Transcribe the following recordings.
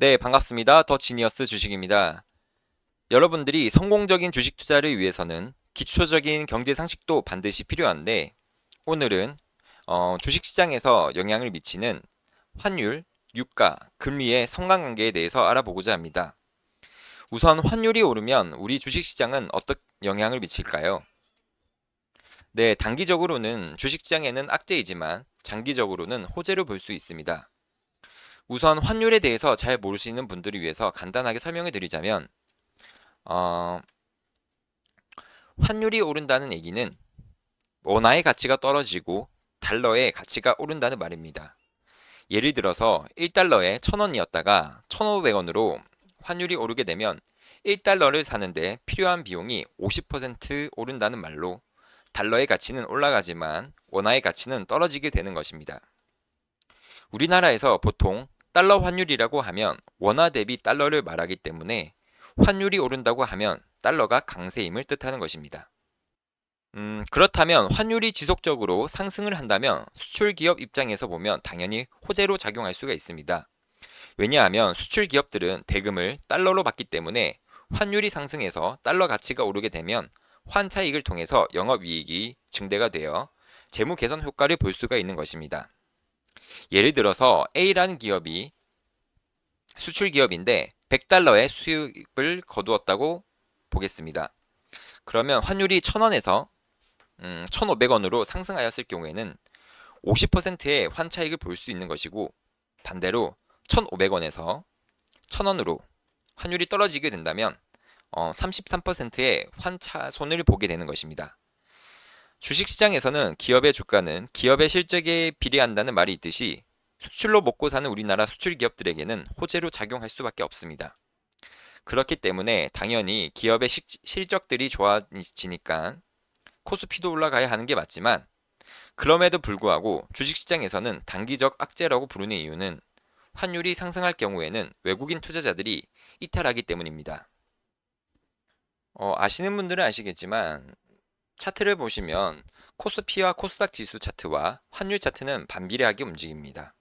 네, 반갑습니다. 더 지니어스 주식입니다. 여러분들이 성공적인 주식 투자를 위해서는 기초적인 경제 상식도 반드시 필요한데 오늘은 어, 주식 시장에서 영향을 미치는 환율, 유가, 금리의 상관관계에 대해서 알아보고자 합니다. 우선 환율이 오르면 우리 주식 시장은 어떤 영향을 미칠까요? 네, 단기적으로는 주식 시장에는 악재이지만 장기적으로는 호재로 볼 수 있습니다. 우선 환율에 대해서 잘 모르시는 분들을 위해서 간단하게 설명해 드리자면 어, 환율이 오른다는 얘기는 원화의 가치가 떨어지고 달러의 가치가 오른다는 말입니다. 예를 들어서 1달러에 1000원이었다가 1500원으로 환율이 오르게 되면 1달러를 사는데 필요한 비용이 50% 오른다는 말로 달러의 가치는 올라가지만 원화의 가치는 떨어지게 되는 것입니다. 우리나라에서 보통 달러 환율이라고 하면 원화 대비 달러를 말하기 때문에 환율이 오른다고 하면 달러가 강세임을 뜻하는 것입니다. 음, 그렇다면 환율이 지속적으로 상승을 한다면 수출 기업 입장에서 보면 당연히 호재로 작용할 수가 있습니다. 왜냐하면 수출 기업들은 대금을 달러로 받기 때문에 환율이 상승해서 달러 가치가 오르게 되면 환 차익을 통해서 영업 이익이 증대가 되어 재무 개선 효과를 볼 수가 있는 것입니다. 예를 들어서 A라는 기업이 수출 기업인데 100달러의 수익을 거두었다고 보겠습니다. 그러면 환율이 1000원에서 음, 1,500원으로 상승하였을 경우에는 50%의 환차익을 볼 수 있는 것이고 반대로 1,500원에서 1,000원으로 환율이 떨어지게 된다면 어, 33%의 환차 손을 보게 되는 것입니다. 주식시장에서는 기업의 주가는 기업의 실적에 비례한다는 말이 있듯이 수출로 먹고 사는 우리나라 수출 기업들에게는 호재로 작용할 수밖에 없습니다. 그렇기 때문에 당연히 기업의 시, 실적들이 좋아지니까 코스피도 올라가야 하는 게 맞지만 그럼에도 불구하고 주식시장에서는 단기적 악재라고 부르는 이유는 환율이 상승할 경우에는 외국인 투자자들이 이탈하기 때문입니다. 어, 아시는 분들은 아시겠지만 차트를 보시면 코스피와 코스닥 지수 차트와 환율 차트는 반비례하게 움직입니다.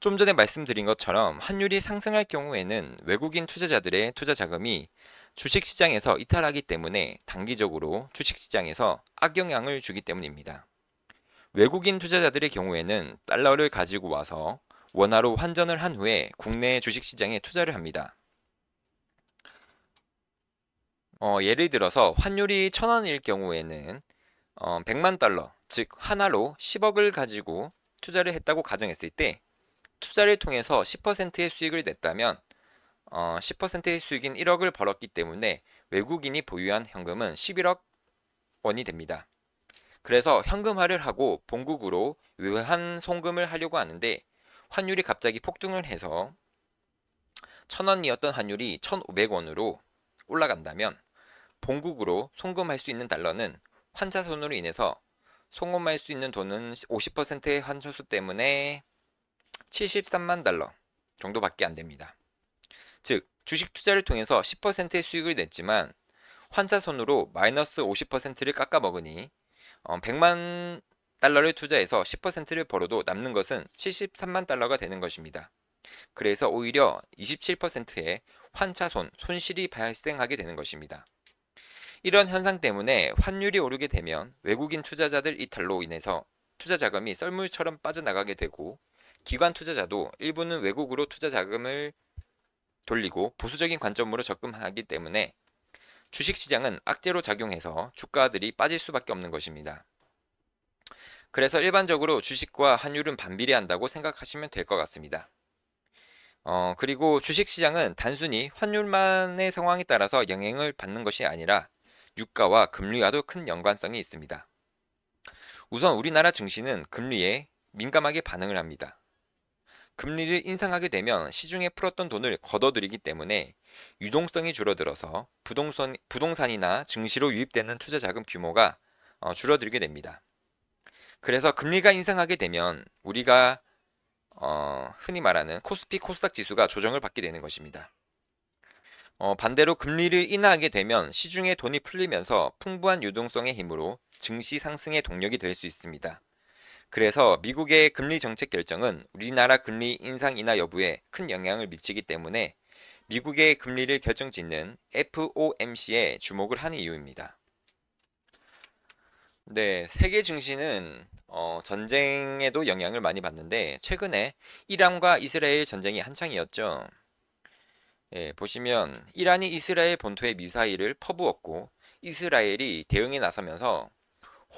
좀 전에 말씀드린 것처럼 환율이 상승할 경우에는 외국인 투자자들의 투자 자금이 주식시장에서 이탈하기 때문에 단기적으로 주식시장에서 악영향을 주기 때문입니다. 외국인 투자자들의 경우에는 달러를 가지고 와서 원화로 환전을 한 후에 국내 주식시장에 투자를 합니다. 어, 예를 들어서 환율이 1000원일 경우에는 어, 100만 달러, 즉 하나로 10억을 가지고 투자를 했다고 가정했을 때 투자를 통해서 10%의 수익을 냈다면 어, 10%의 수익인 1억을 벌었기 때문에 외국인이 보유한 현금은 11억 원이 됩니다. 그래서 현금화를 하고 본국으로 외환 송금을 하려고 하는데 환율이 갑자기 폭등을 해서 1000원이었던 환율이 1,500원으로 올라간다면 본국으로 송금할 수 있는 달러는 환차손으로 인해서 송금할 수 있는 돈은 50%의 환차수 때문에 73만 달러 정도밖에 안 됩니다. 즉, 주식 투자를 통해서 10%의 수익을 냈지만 환차손으로 마이너스 50%를 깎아 먹으니 100만 어, 달러를 투자해서 10%를 벌어도 남는 것은 73만 달러가 되는 것입니다. 그래서 오히려 27%의 환차손, 손실이 발생하게 되는 것입니다. 이런 현상 때문에 환율이 오르게 되면 외국인 투자자들 이탈로 인해서 투자 자금이 썰물처럼 빠져나가게 되고 기관 투자자도 일부는 외국으로 투자 자금을 돌리고 보수적인 관점으로 접근하기 때문에 주식 시장은 악재로 작용해서 주가들이 빠질 수밖에 없는 것입니다. 그래서 일반적으로 주식과 환율은 반비례한다고 생각하시면 될 것 같습니다. 어, 그리고 주식 시장은 단순히 환율만의 상황에 따라서 영향을 받는 것이 아니라 유가와 금리와도 큰 연관성이 있습니다. 우선 우리나라 증시는 금리에 민감하게 반응을 합니다. 금리를 인상하게 되면 시중에 풀었던 돈을 걷어들이기 때문에 유동성이 줄어들어서 부동산, 부동산이나 증시로 유입되는 투자 자금 규모가 어, 줄어들게 됩니다. 그래서 금리가 인상하게 되면 우리가 어, 흔히 말하는 코스피 코스닥 지수가 조정을 받게 되는 것입니다. 어, 반대로 금리를 인하하게 되면 시중에 돈이 풀리면서 풍부한 유동성의 힘으로 증시 상승의 동력이 될 수 있습니다. 그래서 미국의 금리 정책 결정은 우리나라 금리 인상 인하 여부에 큰 영향을 미치기 때문에 미국의 금리를 결정짓는 FOMC에 주목을 하는 이유입니다. 네, 세계 증시는 어, 전쟁에도 영향을 많이 받는데 최근에 이란과 이스라엘 전쟁이 한창이었죠. 예, 보시면 이란이 이스라엘 본토에 미사일을 퍼부었고 이스라엘이 대응에 나서면서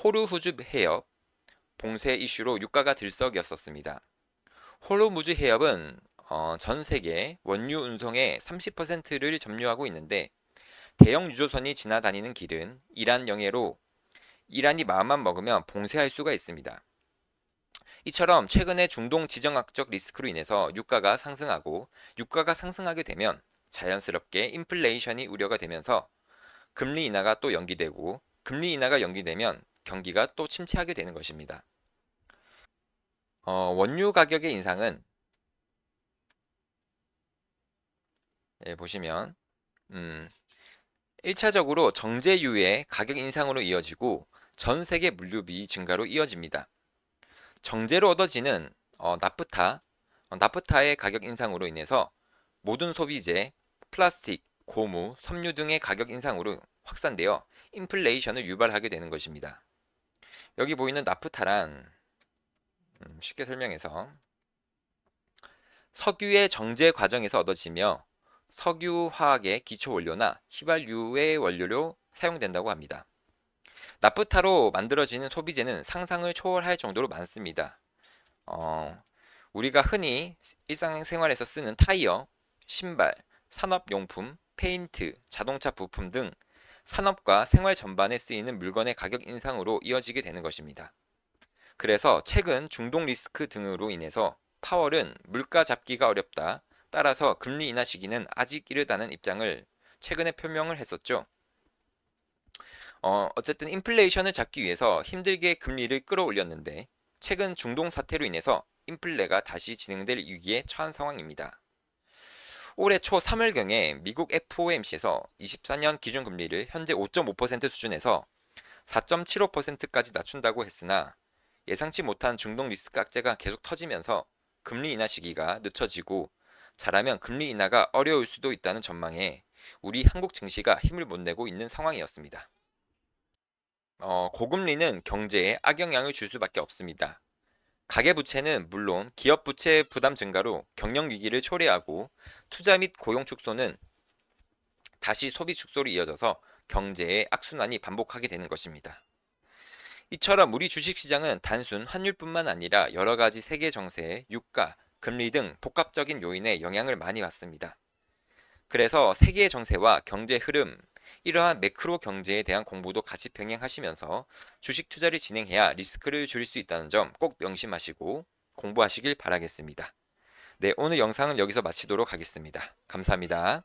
호르후즈 해협 봉쇄 이슈로 유가가 들썩였었습니다. 호르무즈 해협은 어, 전 세계 원유 운송의 30%를 점유하고 있는데 대형 유조선이 지나다니는 길은 이란 영해로 이란이 마음만 먹으면 봉쇄할 수가 있습니다. 이처럼 최근에 중동 지정학적 리스크로 인해서 유가가 상승하고 유가가 상승하게 되면 자연스럽게 인플레이션이 우려가 되면서 금리 인하가 또 연기되고 금리 인하가 연기되면 경기가 또 침체하게 되는 것입니다. 어, 원유 가격의 인상은 예, 보시면 음, 1차적으로 정제유의 가격 인상으로 이어지고 전 세계 물류비 증가로 이어집니다. 정제로 얻어지는 어, 나프타, 어, 나프타의 가격 인상으로 인해서 모든 소비재, 플라스틱, 고무, 섬유 등의 가격 인상으로 확산되어 인플레이션을 유발하게 되는 것입니다. 여기 보이는 나프타란 음, 쉽게 설명해서 석유의 정제 과정에서 얻어지며 석유화학의 기초 원료나 휘발유의 원료로 사용된다고 합니다. 나프타로 만들어지는 소비재는 상상을 초월할 정도로 많습니다. 어, 우리가 흔히 일상생활에서 쓰는 타이어, 신발, 산업용품, 페인트, 자동차 부품 등 산업과 생활 전반에 쓰이는 물건의 가격 인상으로 이어지게 되는 것입니다. 그래서 최근 중동 리스크 등으로 인해서 파월은 물가 잡기가 어렵다. 따라서 금리 인하 시기는 아직 이르다는 입장을 최근에 표명을 했었죠. 어, 어쨌든 인플레이션을 잡기 위해서 힘들게 금리를 끌어올렸는데 최근 중동 사태로 인해서 인플레가 다시 진행될 위기에 처한 상황입니다. 올해 초 3월경에 미국 FOMC에서 24년 기준금리를 현재 5.5% 수준에서 4.75%까지 낮춘다고 했으나 예상치 못한 중동 리스크 악재가 계속 터지면서 금리 인하 시기가 늦춰지고 잘하면 금리 인하가 어려울 수도 있다는 전망에 우리 한국 증시가 힘을 못 내고 있는 상황이었습니다. 어, 고금리는 경제에 악영향을 줄 수밖에 없습니다. 가계부채는 물론 기업 부채 부담 증가로 경영 위기를 초래하고 투자 및 고용 축소는 다시 소비 축소로 이어져서 경제의 악순환이 반복하게 되는 것입니다. 이처럼 우리 주식시장은 단순 환율뿐만 아니라 여러 가지 세계 정세, 유가, 금리 등 복합적인 요인에 영향을 많이 받습니다. 그래서 세계 정세와 경제 흐름, 이러한 매크로 경제에 대한 공부도 같이 병행하시면서 주식 투자를 진행해야 리스크를 줄일 수 있다는 점 꼭 명심하시고 공부하시길 바라겠습니다. 네, 오늘 영상은 여기서 마치도록 하겠습니다. 감사합니다.